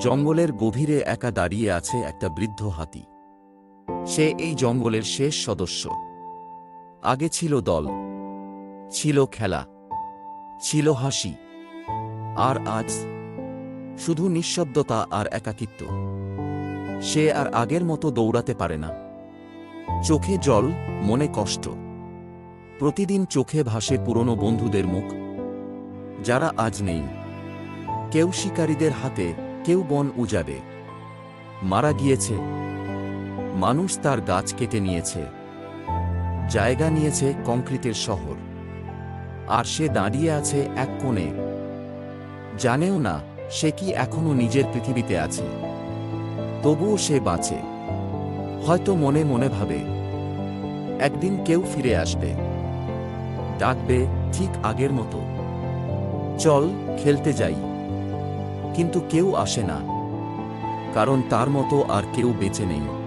জঙ্গলের গভীরে একা দাঁড়িয়ে আছে একটা বৃদ্ধ হাতি। সে এই জঙ্গলের শেষ সদস্য। আগে ছিল দল, ছিল খেলা, ছিল হাসি, আর আজ শুধু নিঃশব্দতা আর একাকিত্ব। সে আর আগের মতো দৌড়াতে পারে না। চোখে জল, মনে কষ্ট। প্রতিদিন চোখে ভাসে পুরনো বন্ধুদের মুখ। যারা আজ নেই। কেউ শিকারীদের হাতে কেউ বন উজাড়ে মারা গিয়েছে। মানুষ তার গাছ কেটে নিয়েছে। জায়গা নিয়েছে কংক্রিটের শহর। আর সে দাঁড়িয়ে আছে এক কোণে। জানেও না সে কি এখনও নিজের পৃথিবীতে আছে। তবুও সে বাঁচে। হয়তো মনে মনে ভাবে, একদিন কেউ ফিরে আসবে। ডাকবে ঠিক আগের মতো। চল, খেলতে যাই। কিন্তু কেউ আসে না। কারণ তার মতো আর কেউ বেঁচে নেই।